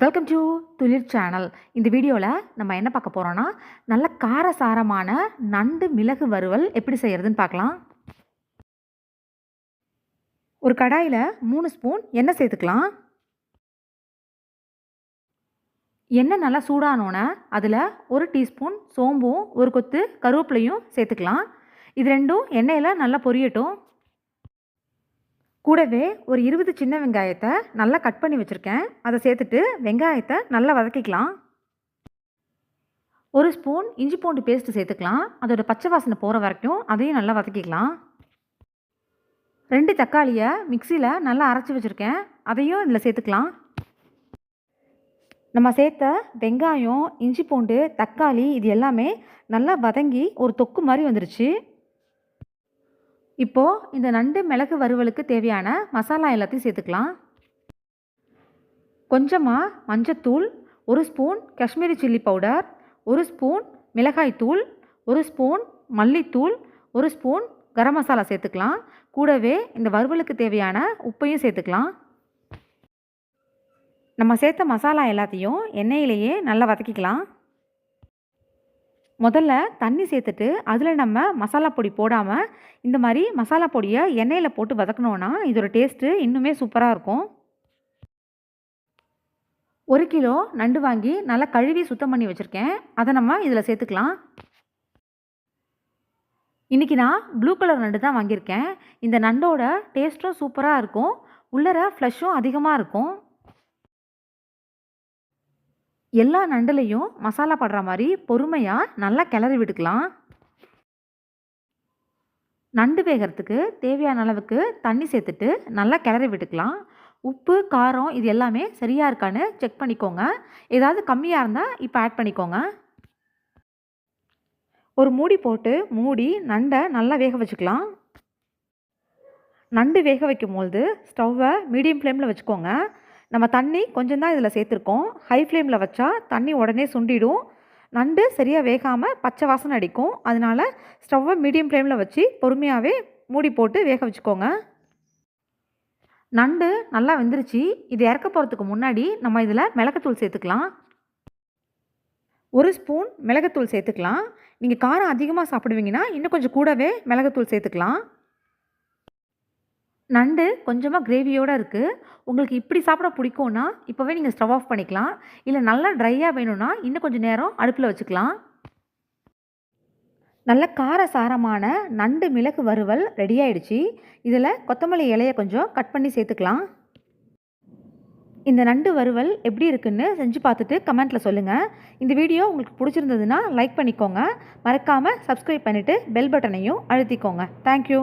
Welcome to துளிர் channel இந்த வீடியோவில் நம்ம என்ன பார்க்க போகிறோன்னா நல்ல காரசாரமான நண்டு மிளகு வறுவல் எப்படி செய்கிறதுன்னு பார்க்கலாம். ஒரு கடாயில் மூணு ஸ்பூன் எண்ணெய் சேர்த்துக்கலாம். எண்ணெய் நல்லா சூடானோன்னே அதில் ஒரு டீஸ்பூன் சோம்பும் ஒரு கொத்து கருவேப்பிலையும் சேர்த்துக்கலாம். இது ரெண்டும் எண்ணெயில் நல்லா பொரியட்டும். கூடவே ஒரு இருபது சின்ன வெங்காயத்தை நல்லா கட் பண்ணி வச்சுருக்கேன். அதை சேர்த்துட்டு வெங்காயத்தை நல்லா வதக்கிக்கலாம். ஒரு ஸ்பூன் இஞ்சி பூண்டு பேஸ்ட்டு சேர்த்துக்கலாம். அதோடய பச்சை வாசனை போகிற வரைக்கும் அதையும் நல்லா வதக்கிக்கலாம். ரெண்டு தக்காளியை மிக்சியில் நல்லா அரைச்சி வச்சுருக்கேன். அதையும் இதில் சேர்த்துக்கலாம். நம்ம சேர்த்த வெங்காயம் இஞ்சி பூண்டு தக்காளி இது எல்லாமே நல்லா வதங்கி ஒரு தொக்கு மாதிரி வந்துருச்சு. இப்போது இந்த நண்டு மிளகு வறுவலுக்கு தேவையான மசாலா எல்லாத்தையும் சேர்த்துக்கலாம். கொஞ்சமாக மஞ்சத்தூள் ஒரு ஸ்பூன் காஷ்மீரி சில்லி பவுடர் ஒரு ஸ்பூன் மிளகாய்த்தூள் ஒரு ஸ்பூன் மல்லித்தூள் ஒரு ஸ்பூன் கரம் மசாலா சேர்த்துக்கலாம். கூடவே இந்த வறுவலுக்கு தேவையான உப்பையும் சேர்த்துக்கலாம். நம்ம சேர்த்த மசாலா எல்லாத்தையும் எண்ணெயிலேயே நல்லா வதக்கிக்கலாம். முதல்ல தண்ணி சேர்த்துட்டு அதில் நம்ம மசாலா பொடி போடாமல் இந்த மாதிரி மசாலா பொடியை எண்ணெயில் போட்டு வதக்கணுன்னா இதோட டேஸ்ட்டு இன்னுமே சூப்பராக இருக்கும். ஒரு கிலோ நண்டு வாங்கி நல்லா கழுவி சுத்தம் பண்ணி வச்சுருக்கேன். அதை நம்ம இதில் சேர்த்துக்கலாம். இன்றைக்கி நான் ப்ளூ கலர் நண்டு தான் வாங்கியிருக்கேன். இந்த நண்டோட டேஸ்ட்டும் சூப்பராக இருக்கும். உள்ளர ஃப்ளஷும் அதிகமாக இருக்கும். எல்லா நண்டுலையும் மசாலா படுற மாதிரி பொறுமையாக நல்லா கிளறி விட்டுக்கலாம். நண்டு வேகிறதுக்கு தேவையான அளவுக்கு தண்ணி சேர்த்துட்டு நல்லா கிளறி விட்டுக்கலாம். உப்பு காரம் இது எல்லாமே சரியாக இருக்கான்னு செக் பண்ணிக்கோங்க. ஏதாவது கம்மியாக இருந்தால் இப்போ ஆட் பண்ணிக்கோங்க. ஒரு மூடி போட்டு மூடி நண்டை நல்லா வேக வச்சுக்கலாம். நண்டு வேக வைக்கும்போது ஸ்டவ்வை மீடியம் ஃப்ளேமில் வச்சுக்கோங்க. நம்ம தண்ணி கொஞ்சம் தான் இதில் சேர்த்துருக்கோம். ஹை ஃப்ளேமில் வச்சா தண்ணி உடனே சுண்டிடும். நண்டு சரியாக வேகாமல் பச்சை வாசனை அடிக்கும். அதனால் ஸ்டவ்வை மீடியம் ஃப்ளேமில் வச்சு பொறுமையாகவே மூடி போட்டு வேக வச்சுக்கோங்க. நண்டு நல்லா வெந்துருச்சு. இது இறக்க போகிறதுக்கு முன்னாடி நம்ம இதில் மிளகுத்தூள் சேர்த்துக்கலாம். ஒரு ஸ்பூன் மிளகுத்தூள் சேர்த்துக்கலாம். நீங்கள் காரம் அதிகமாக சாப்பிடுவீங்கன்னா இன்னும் கொஞ்சம் கூடவே மிளகுத்தூள் சேர்த்துக்கலாம். நண்டு கொஞ்சமாக கிரேவியோடு இருக்குது உங்களுக்கு இப்படி சாப்பிட பிடிக்கும்னா இப்போவே நீங்கள் ஸ்டவ் ஆஃப் பண்ணிக்கலாம். இல்லை நல்லா ட்ரையாக வேணும்னா இன்னும் கொஞ்சம் நேரம் அடுப்பில் வச்சுக்கலாம். நல்ல கார சாரமான நண்டு மிளகு வறுவல் ரெடி ஆயிடுச்சு. இதில் கொத்தமல்லி இலையை கொஞ்சம் கட் பண்ணி சேர்த்துக்கலாம். இந்த நண்டு வறுவல் எப்படி இருக்குன்னு செஞ்சு பார்த்துட்டு கமெண்ட்டில் சொல்லுங்கள் இந்த வீடியோ உங்களுக்கு பிடிச்சிருந்ததுன்னா லைக் பண்ணிக்கோங்க. மறக்காமல் சப்ஸ்கிரைப் பண்ணிவிட்டு பெல் பட்டனையும் அழுத்திக்கோங்க. தேங்க்யூ